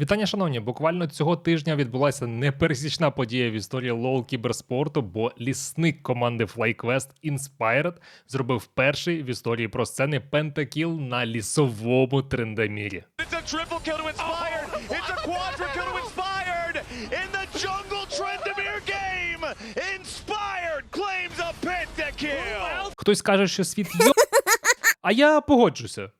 Вітання, шановні! Буквально цього тижня відбулася непересічна подія в історії лоу кіберспорту, бо лісник команди FlyQuest Inspired зробив перший в історії про сцени пентакіл на лісовому трендамірі. Хтось каже, що світ йо... А я погоджуся.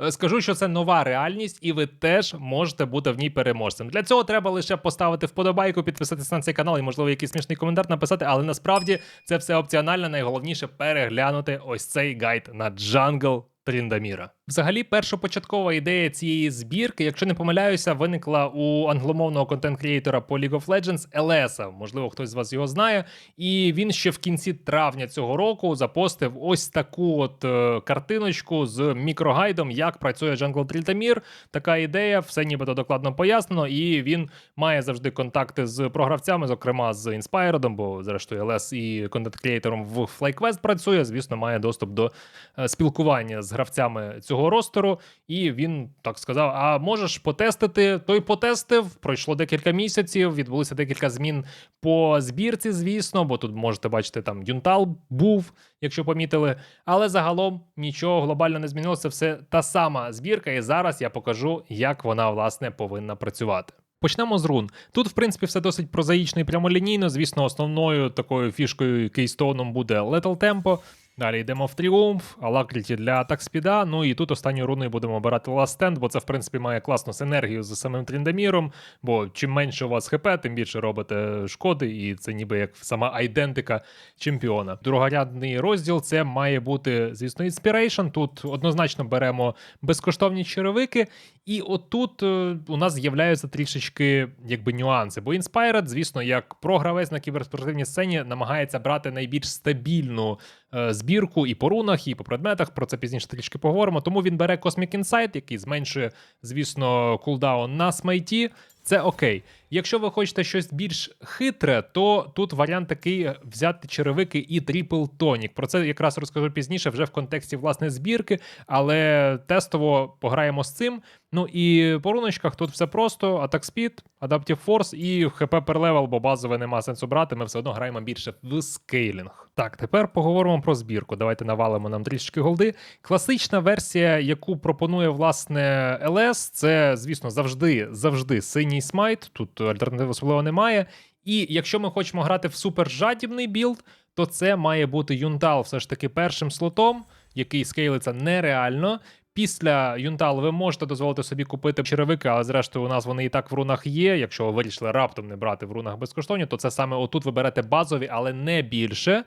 Е, Скажу, що це нова реальність, і ви теж можете бути в ній переможцем. Для цього треба лише поставити вподобайку, підписатися на цей канал і, можливо, якийсь смішний коментар написати, але насправді це все опціонально. Найголовніше переглянути ось цей гайд на джангл Тріндаміра. Взагалі, першопочаткова ідея цієї збірки, якщо не помиляюся, виникла у англомовного контент-креатора по League of Legends Елеса. Можливо, хтось з вас його знає. І він ще в кінці травня цього року запостив ось таку от е, картиночку з мікрогайдом, як працює Jungle Трільтамір. Така ідея, все нібито докладно пояснено, і він має завжди контакти з програвцями, зокрема з Inspired, бо зрештою Елес і контент-креатором в FlyQuest працює. Звісно, має доступ до е, спілкування з гравцями цього ростеру. І він так сказав: А можеш потестити? Той потестив. Пройшло декілька місяців. Відбулося декілька змін по збірці, звісно, бо тут можете бачити, там Юнтал був, якщо помітили. Але загалом нічого глобально не змінилося. Все та сама збірка, і зараз я покажу, як вона власне повинна працювати. Почнемо з рун. Тут, в принципі, все досить прозаїчно і прямолінійно. Звісно, основною такою фішкою кейстоуном буде Lethal Tempo. Далі йдемо в Тріумф, Алакріті для атак спіда. Ну і тут останньою руною будемо обирати Stand, бо це, в принципі, має класну синергію з самим Тріндаміром. Бо чим менше у вас ХП, тим більше робите шкоди, і це ніби як сама айдентика чемпіона. Другорядний розділ це має бути, звісно, Inspiration. Тут однозначно беремо безкоштовні черевики. І отут е, у нас з'являються трішечки якби нюанси. Бо Inspired, звісно, як програвець на кіберспортивній сцені, намагається брати найбільш стабільну е, збірку і по рунах, і по предметах. Про це пізніше трішки поговоримо. Тому він бере Cosmic Insight, який зменшує, звісно, кулдаун на смайті. Це окей. Якщо ви хочете щось більш хитре, то тут варіант такий взяти черевики і трипл тонік. Про це якраз розкажу пізніше, вже в контексті власне збірки, але тестово пограємо з цим. Ну і по руночках тут все просто: Attack Speed, Adaptive Force і хп per level, бо базове нема сенсу брати. Ми все одно граємо більше в скейлінг. Так, тепер поговоримо про збірку. Давайте навалимо нам трішки голди. Класична версія, яку пропонує власне LS, це, звісно, завжди завжди синій смайт. Тут альтернативи особливо немає. І якщо ми хочемо грати в супержадібний білд, то це має бути Юнтал все ж таки першим слотом, який скейлиться нереально. Після Юнтал ви можете дозволити собі купити черевики, але зрештою у нас вони і так в рунах є. Якщо ви вирішили раптом не брати в рунах безкоштовні, то це саме отут ви берете базові, але не більше.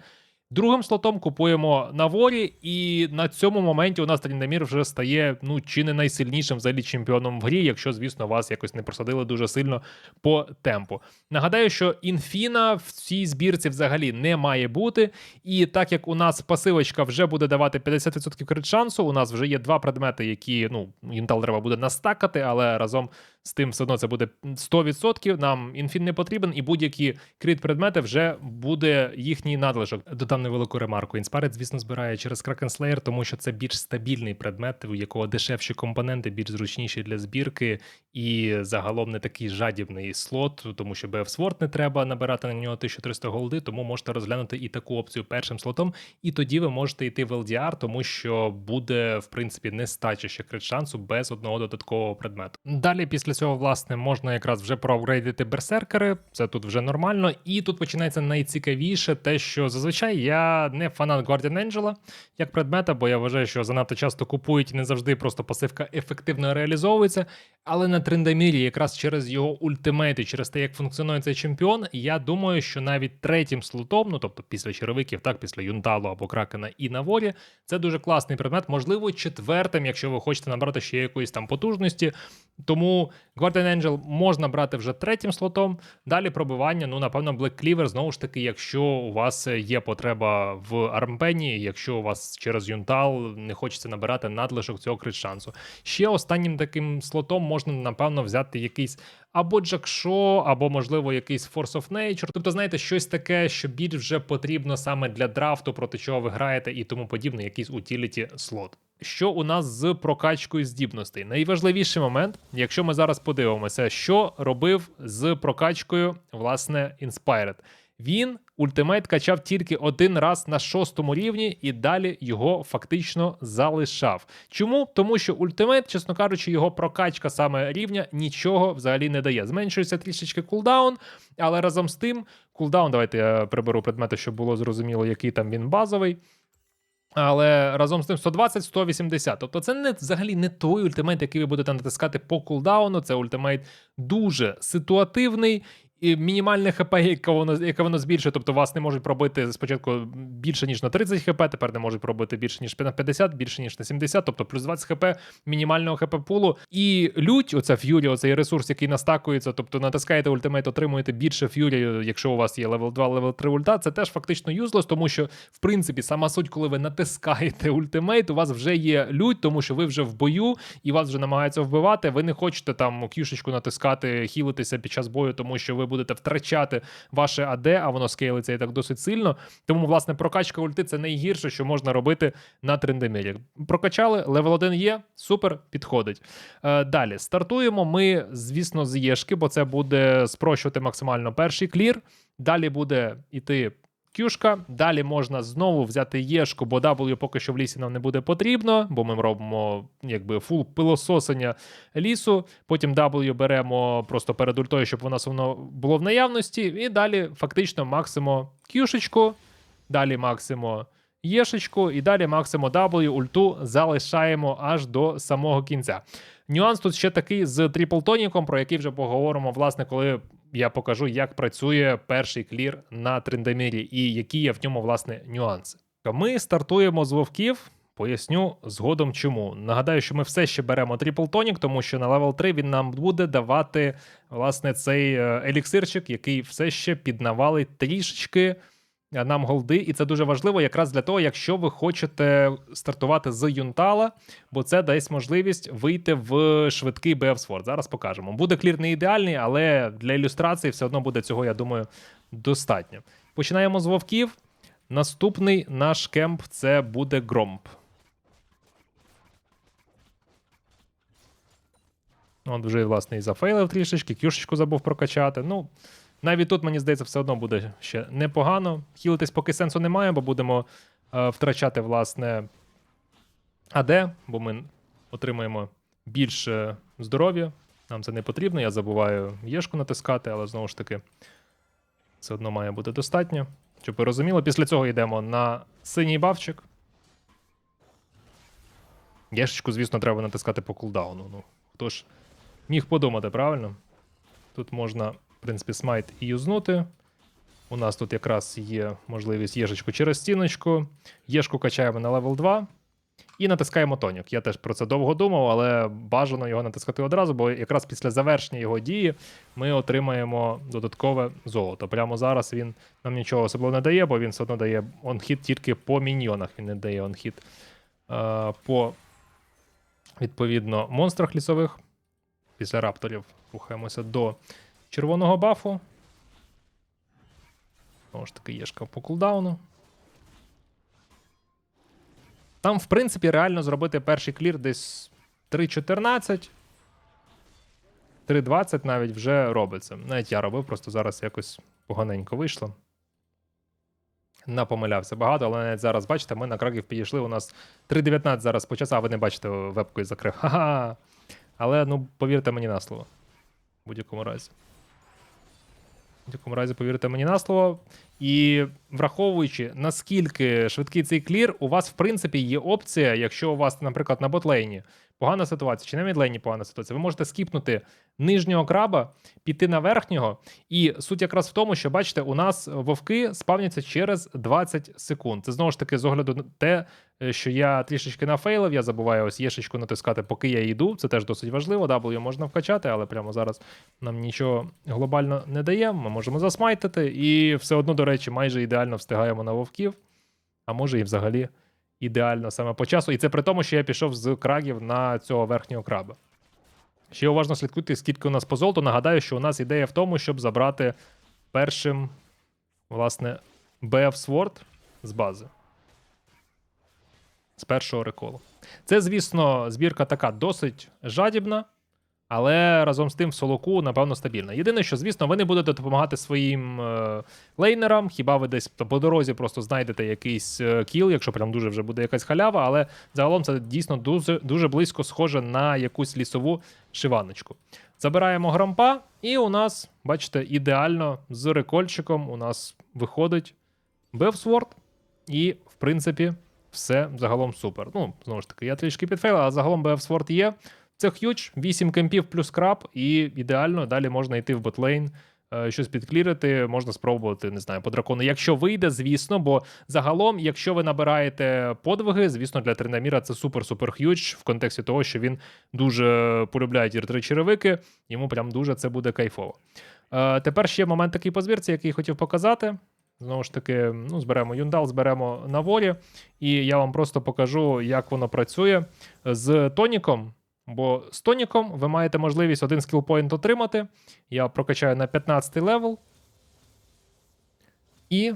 Другим слотом купуємо на ворі, і на цьому моменті у нас Тріндамір вже стає ну чи не найсильнішим взагалі чемпіоном в грі, якщо, звісно, вас якось не просадили дуже сильно по темпу. Нагадаю, що інфіна в цій збірці взагалі не має бути. І так як у нас пасивочка вже буде давати 50% крит шансу, у нас вже є два предмети, які ну інтал треба буде настакати, але разом з тим все одно це буде 100%. Нам інфін не потрібен, і будь-які крит предмети вже буде їхній надлишок. Додам невелику ремарку. Інспарет, звісно, збирає через Kraken Slayer, тому що це більш стабільний предмет, у якого дешевші компоненти, більш зручніші для збірки, і загалом не такий жадібний слот, тому що BF Sword не треба набирати на нього 1300 голди, тому можете розглянути і таку опцію першим слотом, і тоді ви можете йти в LDR, тому що буде в принципі нестача ще крит шансу без одного додаткового предмету. Далі після цього, власне, можна якраз вже проапгрейдити берсеркери. Це тут вже нормально. І тут починається найцікавіше, те, що зазвичай я не фанат Guardian Angel як предмета, бо я вважаю, що занадто часто купують і не завжди просто пасивка ефективно реалізовується. Але на Трендамірі, якраз через його ультимейт і через те, як функціонує цей чемпіон, я думаю, що навіть третім слотом, ну тобто після черевиків, так, після Юнталу або Кракена і Наворі, це дуже класний предмет. Можливо, четвертим, якщо ви хочете набрати ще якоїсь там потужності. Тому Guardian Angel можна брати вже третім слотом. Далі пробивання. Ну, напевно, Black Cleaver, знову ж таки, якщо у вас є потреба в армпені, якщо у вас через Юнтал не хочеться набирати надлишок цього крит шансу. Ще останнім таким слотом можна, напевно, взяти якийсь або Джакшо, або, можливо, якийсь Force of Nature. Тобто, знаєте, щось таке, що більш вже потрібно саме для драфту, проти чого ви граєте, і тому подібне, якийсь утіліті слот. що у нас з прокачкою здібностей? Найважливіший момент, якщо ми зараз подивимося, що робив з прокачкою, власне, Inspired. Він ультимейт качав тільки один раз на шостому рівні і далі його фактично залишав. Чому? Тому що ультимейт, чесно кажучи, його прокачка саме рівня нічого взагалі не дає. Зменшується трішечки кулдаун, але разом з тим, кулдаун, давайте я приберу предмети, щоб було зрозуміло, який там він базовий. Але разом з тим 120-180. Тобто це не взагалі не той ультимейт, який ви будете натискати по кулдауну. Це ультимейт дуже ситуативний. Мінімальне ХП, яке воно, яке воно збільшує, тобто вас не можуть пробити спочатку більше, ніж на 30 ХП, тепер не можуть пробити більше, ніж на 50, більше, ніж на 70, тобто плюс 20 ХП мінімального ХП пулу. І лють, оця ф'юрі, оцей ресурс, який настакується, тобто натискаєте ультимейт, отримуєте більше ф'юрі, якщо у вас є левел 2, левел 3 ульта, це теж фактично юзлес, тому що, в принципі, сама суть, коли ви натискаєте ультимейт, у вас вже є лють, тому що ви вже в бою і вас вже намагаються вбивати. Ви не хочете там кюшечку натискати, хілитися під час бою, тому що ви будете втрачати ваше АД, а воно скейлиться і так досить сильно. Тому, власне, прокачка ульти це найгірше, що можна робити на трендемірі. Прокачали, левел 1 є, супер, підходить. Е, далі стартуємо ми, звісно, з Єшки, бо це буде спрощувати максимально перший клір. Далі буде іти кюшка. Далі можна знову взяти єшку, бо W поки що в лісі нам не буде потрібно, бо ми робимо якби фул пилососення лісу. Потім W беремо просто перед ультою, щоб нас воно було в наявності. І далі фактично максимо кюшечку, далі максимо єшечку, і далі максимо W ульту залишаємо аж до самого кінця. Нюанс тут ще такий з тріплтоніком, про який вже поговоримо, власне, коли я покажу, як працює перший клір на трендемірі і які є в ньому власне нюанси. Ми стартуємо з вовків. Поясню згодом чому. Нагадаю, що ми все ще беремо тріплтонік, тому що на левел 3 він нам буде давати власне цей е, еліксирчик, який все ще піднавалить трішечки нам голди, і це дуже важливо, якраз для того, якщо ви хочете стартувати з юнтала, бо це дасть можливість вийти в швидкий Sword. Зараз покажемо. Буде клір не ідеальний, але для ілюстрації все одно буде цього, я думаю, достатньо. Починаємо з вовків. Наступний наш кемп це буде Громп. От вже, власне, і зафейлив трішечки, кюшечку забув прокачати. Ну, навіть тут, мені здається, все одно буде ще непогано. Хілитись поки сенсу немає, бо будемо е, втрачати, власне, АД, бо ми отримаємо більше здоров'я. Нам це не потрібно. Я забуваю єшку натискати, але знову ж таки, все одно має бути достатньо. Щоб ви розуміли, після цього йдемо на синій бавчик. Єшечку, звісно, треба натискати по кулдауну. Ну, хто ж міг подумати, правильно? Тут можна, в принципі, смайт і юзнути. У нас тут якраз є можливість єшечку через стіночку. Єшку качаємо на левел 2 і натискаємо тонік. Я теж про це довго думав, але бажано його натискати одразу, бо якраз після завершення його дії ми отримаємо додаткове золото. Прямо зараз він нам нічого особливо не дає, бо він все одно дає онхід тільки по міньйонах. Він не дає онхід е, по відповідно монстрах лісових. Після рапторів рухаємося до червоного бафу. Знову ж таки, єшка по кулдауну. Там, в принципі, реально зробити перший клір десь 3.14. 3.20 навіть вже робиться. Навіть я робив, просто зараз якось поганенько вийшло. Напомилявся багато, але навіть зараз, бачите, ми на краків підійшли. У нас 3.19 зараз по часу, а ви не бачите, вебкою закрив. Ха-ха. Але ну, повірте мені на слово. В будь-якому разі. Будь-якому разі, повірте мені на слово. І враховуючи, наскільки швидкий цей клір, у вас, в принципі, є опція, якщо у вас, наприклад, на ботлейні погана ситуація, чи на мідлейні погана ситуація, ви можете скіпнути нижнього краба, піти на верхнього. І суть якраз в тому, що бачите, у нас вовки спавняться через 20 секунд. Це знову ж таки з огляду на те, що я трішечки нафейлив, я забуваю ось єшечку натискати, поки я йду. Це теж досить важливо. W можна вкачати, але прямо зараз нам нічого глобально не дає. Ми можемо засмайтити, і все одно, до речі, майже ідеально встигаємо на вовків. А може і взагалі ідеально саме по часу. І це при тому, що я пішов з крагів на цього верхнього краба. Ще уважно слідкуйте, скільки у нас по золоту. Нагадаю, що у нас ідея в тому, щоб забрати першим, власне, BF Sword з бази. з першого реколу. Це, звісно, збірка така досить жадібна, але разом з тим в солоку, напевно, стабільна. Єдине, що, звісно, ви не будете допомагати своїм е, лейнерам, хіба ви десь по дорозі просто знайдете якийсь е, кіл, якщо прям дуже вже буде якась халява, але загалом це дійсно дуже, дуже близько схоже на якусь лісову шиваночку. Забираємо грампа, і у нас, бачите, ідеально з рекольчиком у нас виходить Бевсворд. І, в принципі, все загалом супер. Ну, знову ж таки, я трішки підфейлив, але загалом BF-Sword є. Це х'юч, 8 кемпів плюс краб, і ідеально далі можна йти в ботлейн, е, щось підклірити, можна спробувати, не знаю, по дракону. Якщо вийде, звісно, бо загалом, якщо ви набираєте подвиги, звісно, для Тринаміра це супер-супер х'юч в контексті того, що він дуже полюбляє ті три черевики, йому прям дуже це буде кайфово. Е, тепер ще момент такий по збірці, який хотів показати. Знову ж таки, ну, зберемо юндал, зберемо на волі, і я вам просто покажу, як воно працює з тоніком. Бо з тоніком ви маєте можливість один скілпоінт отримати. Я прокачаю на 15 левел. І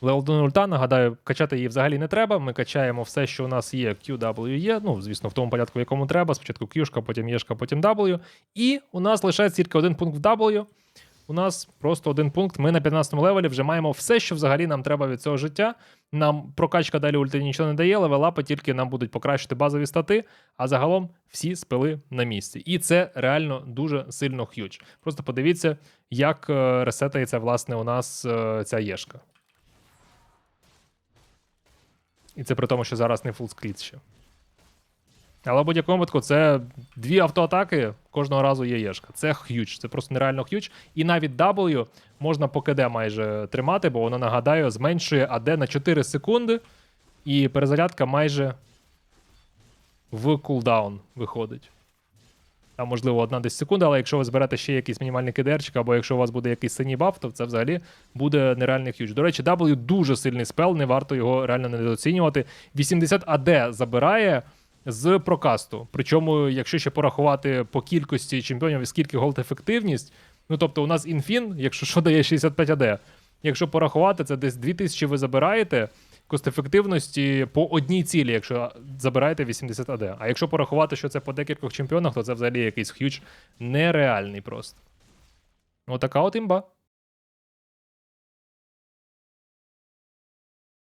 левел ульта, нагадаю, качати її взагалі не треба. Ми качаємо все, що у нас є QWE, ну, звісно, в тому порядку, в якому треба. Спочатку Q, потім E, потім W. І у нас лишається тільки один пункт в W. У нас просто один пункт. Ми на 15-му левелі вже маємо все, що взагалі нам треба від цього життя. Нам прокачка далі ульти нічого не дає, левелапи тільки нам будуть покращити базові стати, а загалом всі спили на місці. І це реально дуже сильно х'юч. Просто подивіться, як е, ресетається власне у нас е, ця єшка. І це при тому, що зараз не фулскріт ще. Але в будь-якому випадку це дві автоатаки кожного разу є єшка. Це х'юч, це просто нереально х'юч. І навіть W можна по КД майже тримати, бо воно нагадаю, зменшує АД на 4 секунди, і перезарядка майже в кулдаун виходить. Там, можливо, одна десь секунда, але якщо ви зберете ще якийсь мінімальний кидерчик, або якщо у вас буде якийсь синій баф, то це взагалі буде нереальний х'юч. До речі, W дуже сильний спел, не варто його реально недооцінювати. 80 АД забирає з прокасту. Причому, якщо ще порахувати по кількості чемпіонів і скільки голд ефективність, ну тобто у нас інфін, якщо що дає 65 АД. Якщо порахувати, це десь 2000 ви забираєте кост ефективності по одній цілі, якщо забираєте 80 АД. А якщо порахувати, що це по декількох чемпіонах, то це взагалі якийсь х'юч нереальний просто. Отака от імба.